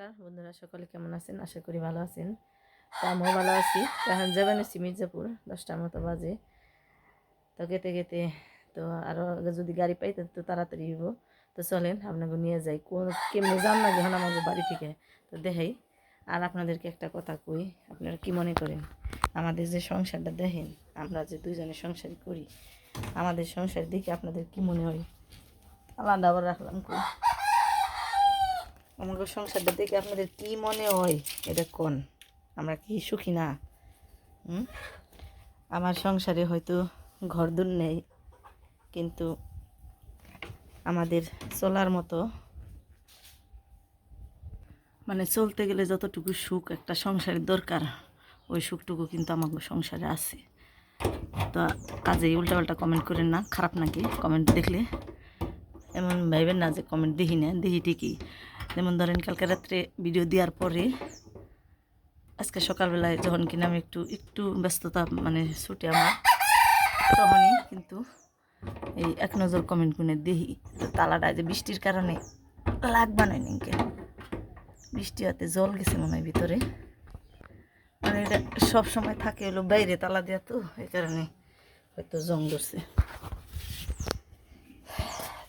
নমস্কার, বন্ধুরা সকলে কেমন আছেন? আশা করি ভালো আছেন। তো আমিও ভালো আছি। এখন যাবেন হচ্ছে মির্জাপুর, দশটার মতো বাজে। তো গেতে গেতে তো আরও যদি গাড়ি পাই তো তাড়াতাড়ি হইব। তো চলেন, আপনাকে নিয়ে যাই। কোন কেমনি যান না যখন আমাদের বাড়ি থেকে? তো দেখাই। আর আপনাদেরকে একটা কথা কই, আপনারা কি মনে করেন? আমাদের যে সংসারটা দেখেন, আমরা যে দুইজনে সংসার করি, আমাদের সংসার দেখে আপনাদের কি মনে হয়? আলাদা আবার রাখলাম কই? আমাদের সংসারটা দেখে আপনাদের কি মনে হয়? এটা কোন? আমরা কি সুখী না? আমার সংসারে হয়তো ঘরদুর নেই, কিন্তু আমাদের চলার মতো মানে চলতে গেলে যতটুকু সুখ একটা সংসারের দরকার, ওই সুখটুকু কিন্তু আমার সংসারে আছে। তো কাজেই উল্টাপাল্টা কমেন্ট করেন না, খারাপ নাকি? কমেন্ট দেখলে এমন ভাইবেন না যে কমেন্ট দেখি না দেখি ঠিকই। যেমন ধরেন কালকে রাত্রে ভিডিও দেওয়ার পরে, আজকে সকালবেলায় যখন কিনা আমি একটু একটু ব্যস্ততা মানে ছুটে আমার, তখনই কিন্তু এই এক নজর কমেন্ট গুনে দেখি। তালাটা যে বৃষ্টির কারণে লাগবা নয় নিকে? বৃষ্টি হতে জল গেছে মনে হয় ভিতরে। মানে এটা সব সময় থাকে হলো বাইরে তালা দেওয়া তো, এই কারণে হয়তো জং ধরছে।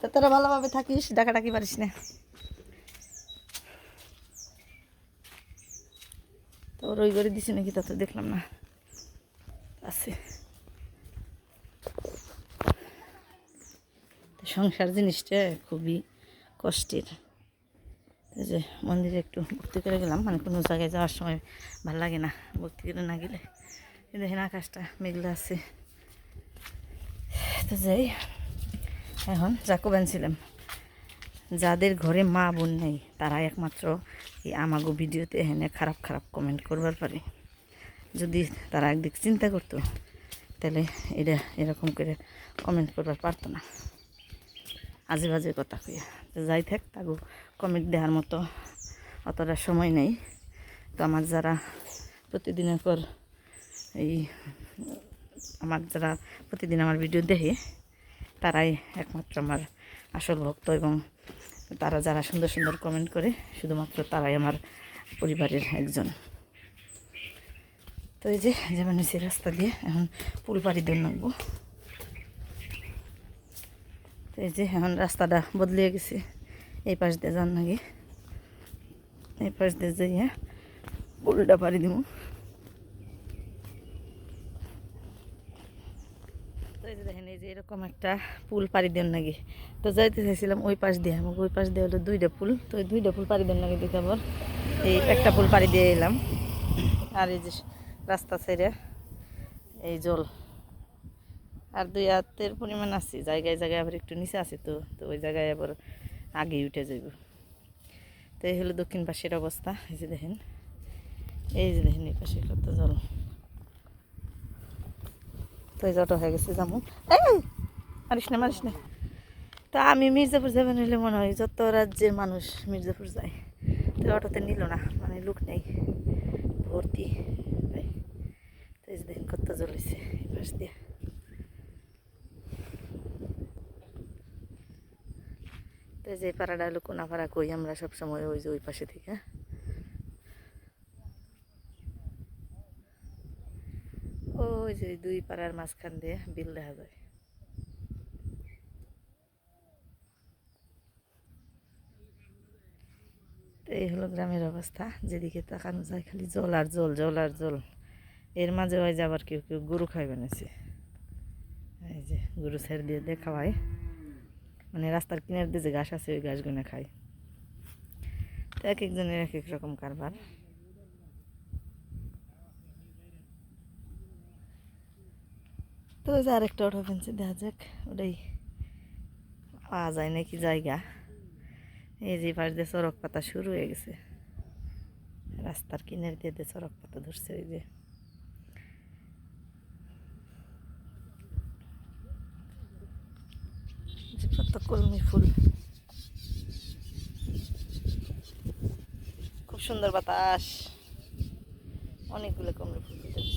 তো তোরা ভালোভাবে থাকিস, ডাকাডাকি পারিস না। তো ওই করে দিছে নাকি তা তো দেখলাম না। আছে। সংসার জিনিসটা খুবই কষ্টের। যে মন্দিরে একটু ভক্তি করে গেলাম মানে কোনো জায়গায় যাওয়ার সময় ভালো লাগে না ভক্তি করে না গেলে। দেখেন আকাশটা মেঘলা আছে। তো যাই, এখন জাকো ছিলাম যাদের ঘরে মা বোন নেই, তারা একমাত্র এই আমাগো ভিডিওতে এখানে খারাপ খারাপ কমেন্ট করবার পারে। যদি তারা একদিক চিন্তা করতো, তাহলে এটা এরকম করে কমেন্ট করবার পারতো না। আজে বাজে কথা কইয়া। তো যাই থাক, তাগো কমেন্ট দেওয়ার মতো অতটা সময় নেই। তো আমার যারা প্রতিদিনের পর এই, আমার যারা প্রতিদিন আমার ভিডিও দেখে, তারাই একমাত্র আমার আসল ভক্ত এবং তারা যারা সুন্দর সুন্দর কমেন্ট করে, শুধুমাত্র তারাই আমার পরিবারের একজন। তো এই যে যেমন সে রাস্তা দিয়ে এখন পুল পাড়ি দিয়ে নামবো। তো এই যে এখন রাস্তাটা বদলিয়ে গেছে। এই পাশ দিয়ে যান নাকি এই পাশ দিয়ে যাইয়া পুলটা পাড়ি দিব তো এই যে দেখেন, এই যে এরকম একটা পুল পাড়ি দেন নাকি? তো যাইতে চাইছিলাম ওই পাশ দিয়ে, আমাকে ওই পাশ দিয়ে হলো দুইটা পুল তো ওই দুইটা পুল পাড়ি দেন নাকি দেখে আবার এই একটা পুল পাড়ি দিয়ে এলাম। আর এই যে রাস্তা ছেড়ে এই জল। আর দুই হাতের পরিমাণ আছে, জায়গায় জায়গায় আবার একটু নিচে আছে তো তো ওই জায়গায় আবার আগে উঠে যাইব। তো এই হলো দক্ষিণ পাশের অবস্থা, এই যে দেখেন। এই যে দেখেন এই পাশে কত জল। তো এই যত হয়ে গেছে যাব এই, মারিস না মারিস না। তা আমি মির্জাপুর যাবেন হলে মনে হয় যত রাজ্যের মানুষ মির্জাপুর যায়। তো অটোতে নিল না মানে লোক নেই, ভর্তি। তো এই দেখেন কত হয়েছে এই পাশ দিয়ে। তো যে পাড়াটা হলো কোনাপাড়া কই, আমরা সবসময় ওই যে ওই পাশে থেকে ওই যে দুই পাড়ার মাঝখান দিয়ে বিল দেখা যায়। এই হলো গ্রামের অবস্থা, যেদিকে তাকানো যায় খালি জল আর জল জল আর জল। এর মাঝে হয় যে আবার কেউ কেউ গরু খাই বানাইছে এই যে গরু ছেড়ে দিয়ে দিয়ে খাওয়ায়। মানে রাস্তার কিনার দিয়ে যে ঘাস আছে, ওই ঘাসগুলো খায়। তো এক একজনের এক এক রকম কারবার। তো ওই যে আরেকটা অটো ফেন্সি, দেখা যাক, ওটাই পাওয়া যায় নাকি জায়গা। এই যে পাশ দিয়ে চড়ক পাতা শুরু হয়ে গেছে। রাস্তার কিনার দিয়ে দিয়ে চড়ক পাতা ধরছে ওই যে। যে কত কলমি ফুল। খুব সুন্দর বাতাস। অনেকগুলো কলমি ফুল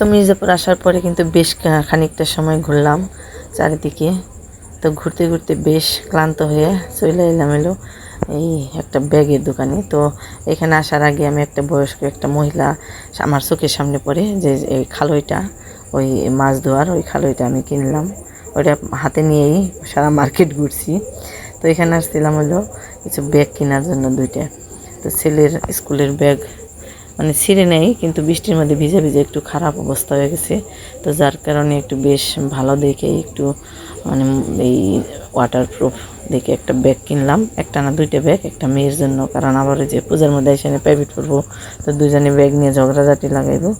তো মির্জাপুর আসার পরে কিন্তু বেশ খানিকটা সময় ঘুরলাম চারিদিকে। তো ঘুরতে ঘুরতে বেশ ক্লান্ত হয়ে চলে এলাম এলো এই একটা ব্যাগের দোকানে। তো এখানে আসার আগে আমি একটা বয়স্ক একটা মহিলা আমার চোখের সামনে পড়ে যে এই খালইটা, ওই মাছ ধোয়ার ওই খালইটা আমি কিনলাম। ওইটা হাতে নিয়েই সারা মার্কেট ঘুরছি। তো এখানে আসছিলাম হলো কিছু ব্যাগ কেনার জন্য দুইটা। তো ছেলের স্কুলের ব্যাগ মানে ছিঁড়ে নেই, কিন্তু বৃষ্টির মধ্যে ভিজে ভিজে একটু খারাপ অবস্থা হয়ে গেছে। তো যার কারণে একটু বেশ ভালো দেখে একটু মানে এই ওয়াটারপ্রুফ দেখে একটা ব্যাগ কিনলাম। একটা না দুইটা ব্যাগ একটা মেয়ের জন্য। কারণ আবার যে পূজার মধ্যে এসে প্রাইভেট পড়ব তো দুজনে ব্যাগ নিয়ে ঝগড়াঝাটি লাগাইবো।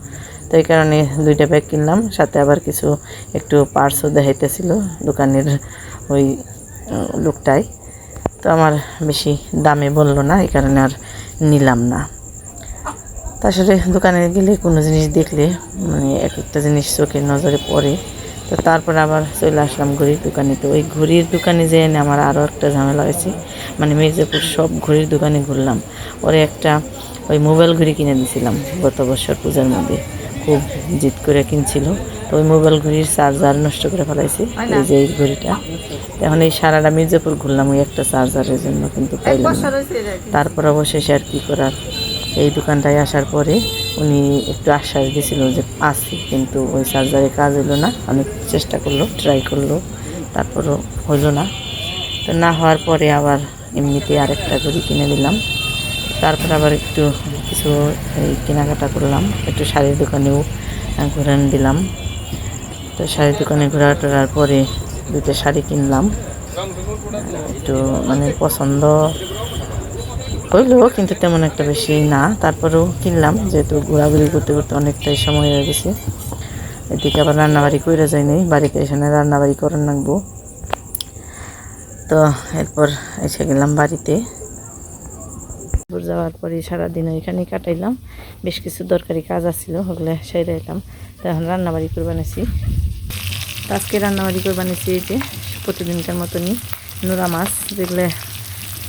তো এই কারণে দুইটা ব্যাগ কিনলাম। সাথে আবার কিছু একটু পার্সও দেখাইতেছিল দোকানের ওই লোকটাই। তো আমার বেশি দামে বলল না, এই কারণে আর নিলাম না। তা আসলে দোকানে গেলে কোনো জিনিস দেখলে মানে এক একটা জিনিস চোখের নজরে পড়ে। তো তারপর আবার চলে আসলাম ঘড়ির দোকানে। তো ওই ঘড়ির দোকানে যেয়ে আমার আরও একটা ঝামেলা হয়েছে। মানে মির্জাপুর সব ঘড়ির দোকানে ঘুরলাম। ওরে একটা ওই মোবাইল ঘড়ি কিনে দিয়েছিলাম গত বছর পূজার মধ্যে। খুব জিদ করে কিনছিল। তো ওই মোবাইল ঘড়ির চার্জার নষ্ট করে ফেলাইছে এই যে এই ঘড়িটা। এখন এই সারাটা মির্জাপুর ঘুরলাম ওই একটা চার্জারের জন্য কিন্তু পাইলাম তারপর অবশেষে আর কী করার? এই দোকানটায় আসার পরে উনি একটু আশ্বাস দিয়েছিল যে আসি কিন্তু ওই চার্জারে কাজ হলো না। অনেক চেষ্টা করল ট্রাই করল, তারপরও হলো না। তো না হওয়ার পরে আবার এমনিতে আরেকটা ঘড়ি কিনে দিলাম। তারপর আবার একটু কিছু এই কেনাকাটা করলাম, একটু শাড়ির দোকানেও ঘুরান দিলাম। তো শাড়ির দোকানে ঘোরা টোরার পরে দুটো শাড়ি কিনলাম। একটু মানে পছন্দ হইল কিন্তু তেমন একটা বেশি না। তারপরেও কিনলাম, যেহেতু ঘোরাঘুরি করতে করতে অনেকটাই সময় হয়ে গেছে। এদিকে আবার রান্নাবাড়ি করে যায়নি বাড়িতে এখানে রান্নাবাড়ি করার লাগবো তো এরপর এসে গেলাম বাড়িতে। যাওয়ার পরে সারাদিন ওইখানেই কাটাইলাম। বেশ কিছু দরকারি কাজ আছিল, ওগুলো সেরে এলাম। তো এখন রান্নাবাড়ি করে বানিয়েছি তো আজকে রান্নাবাড়ি করে বানিয়েছি এই যে, প্রতিদিনকার মতনই নোরা মাছ, যেগুলো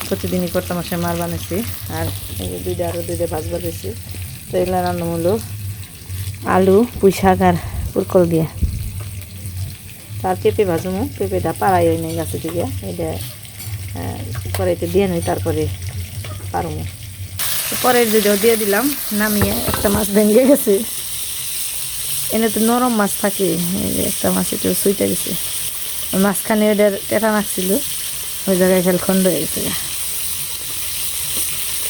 প্রতিদিনই কর্তা মাসে মার বানিয়েছি আর এই যে দুইটা আরও দুইটা ভাজ বানিয়েছি তো এগুলো রান্না হলো আলু, পুঁই শাক আর পুরকল দিয়ে। তার পেঁপে ভাজুমো, পেঁপেটা পাড়াই হয় নাই গাছে দিকে এটা কড়াইতে দিয়ে নই তারপরে পারমো। পরের দুটো দিয়ে দিলাম, নামিয়ে একটা মাছ ভেঙে গেছে। এনে তো নরম মাছ থাকে একটা মাছ একটু সুইটা গেছে। ওই মাঝখানে ওদের টেটা নাকছিল ওই জায়গায় খেল খন্ড হয়ে গেছে।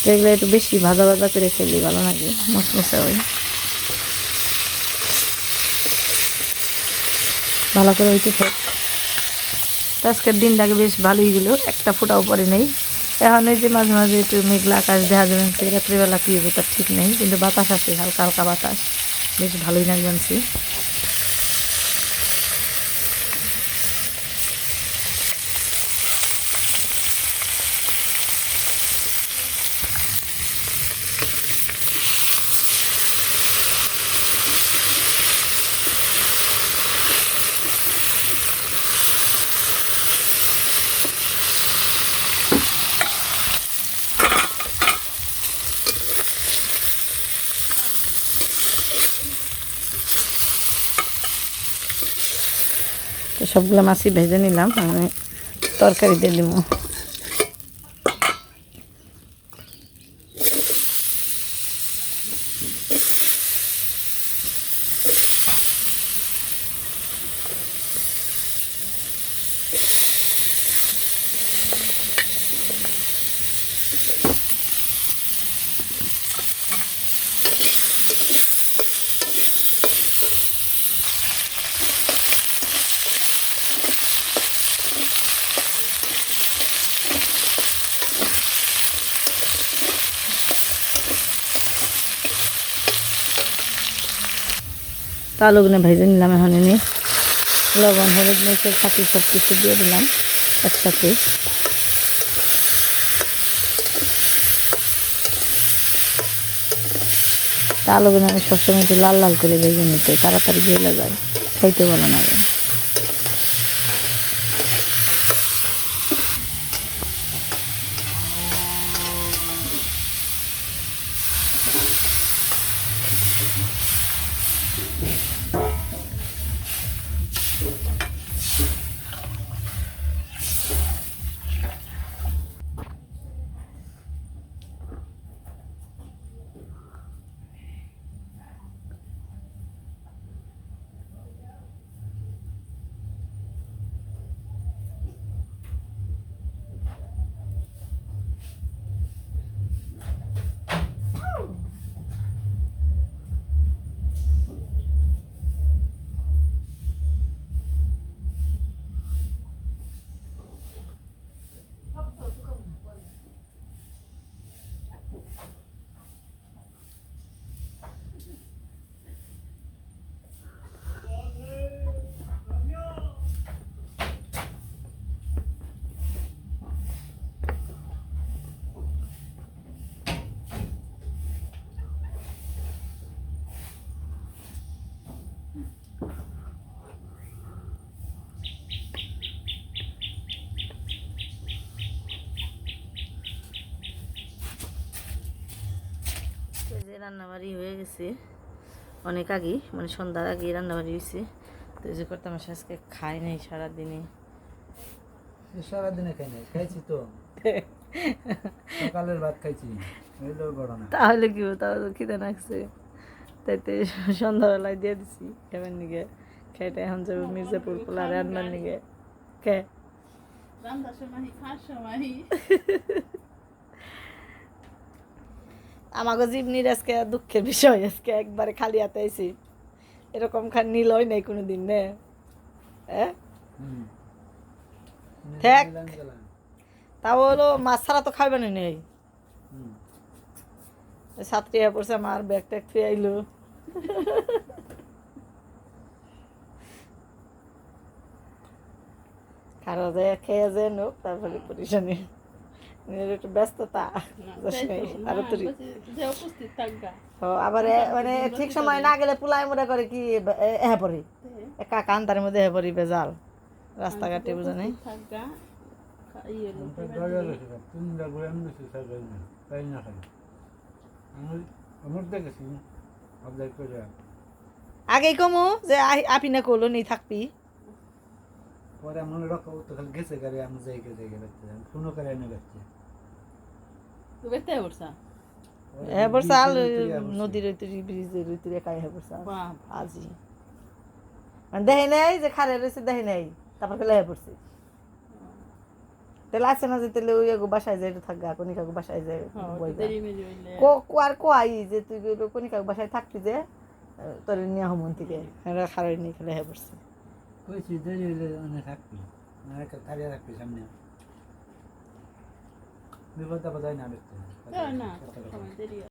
এগুলো একটু বেশি ভাজা ভাজা করে খেলে ভালো লাগে, মশমশা ওই। ভালো করে থাক। তো আজকের দিনটাকে বেশ ভালোই গেল, একটা ফোটাও পরে নেই। এখন এই যে মাঝে মাঝে একটু মেঘলা আকাশ দেখা যাবেন রাত্রিবেলা কী হবে তার ঠিক নেই, কিন্তু বাতাস আছে, হালকা হালকা বাতাস। বেশ ভালোই লাগবেনছি সবগুলো মাছই ভেজে নিলাম আমি তরকারি দিয়ে দিব তো আলুগুলো ভেজে নিলাম এখন এনে। লবণ, হলুদ, মরিচের ফাঁকি সব কিছু দিয়ে দিলাম একসাথে বেগুন আমি সবসময় একটু লাল লাল করে ভেজে নিতে, তাড়াতাড়ি গেলে যায়, খাইতে বলো না এই যে রান্নাবাড়ি হয়ে গেছে। অনেক আগে মানে সন্ধ্যার আগে রান্নাবাড়ি হয়েছে। তো এই যে করতাম আজকে খাই নাই সারাদিনে। সারাদিনে খাই নাই খাইছি তো। সকালের ভাত খাইছি তাহলে কি তাহলে খিদে লাগছে। তাইতে সন্ধ্যাবেলায় দিয়ে দিছি খাবার নিগে খাইটা এখন যাব মির্জাপুর পোলা রান্নার নিগে কে? রান্নার সময় খাওয়ার সময়। আমাকে জীবনির আজকে দুঃখের বিষয় আজকে একবারে খালি হাতে আইছি। এরকম খান নীল হয় নাই কোনো দিন নে। হ্যাঁ। থাক। তাও হলো মাছ ছাড়া তো খাবে না নেই। ছাত্রী হয়ে পড়ছে আমার ব্যাগ ট্যাগ ফিরে আইলো। খাওয়া যায় খেয়ে যায় নোক তারপরে পরিশানি। একটু ব্যস্ততা আবার মানে ঠিক সময় না গেলে পুলাই মনে করে কি হ্যাঁ পড়ি। একা কান্তার মধ্যে হ্যাঁ পড়ি বেজাল রাস্তাঘাটে বুঝে নাই। আগেই কমু যে আপি না করল নেই থাকবি। পরে আমার রক্ষা করতে গেছে গাড়ি আমি যাই গে যাই গে দেখতে ফোনও করে এনে দেখতে। বেতে পরে হ্যাঁ বলছে আল নদীর ওইতুরি ব্রিজের ওইতুরি একাই হ্যাঁ বাপ আজি মানে দেখে নেই যে খারে রয়েছে দেখে নেই তারপর খেলে হয়ে পড়ছে তাহলে আছে না যে তাহলে ওই এগো বাসায় যায় একটু থাকগা কনিকাগো বাসায় হ্যাঁ, হইলে কো কোয়ার কোয়াই যে তুই কনিকাগো বাসায় থাকবি যে তোর নিয়ে হমন থেকে এরা খারাই নিয়ে খেলে হয়ে পড়ছে কইছি দেরি হইলে অনেক থাকবি না একটা রাখবি সামনে বিপদ আপদ হয় না দেখতে না সময় দেরি হয়।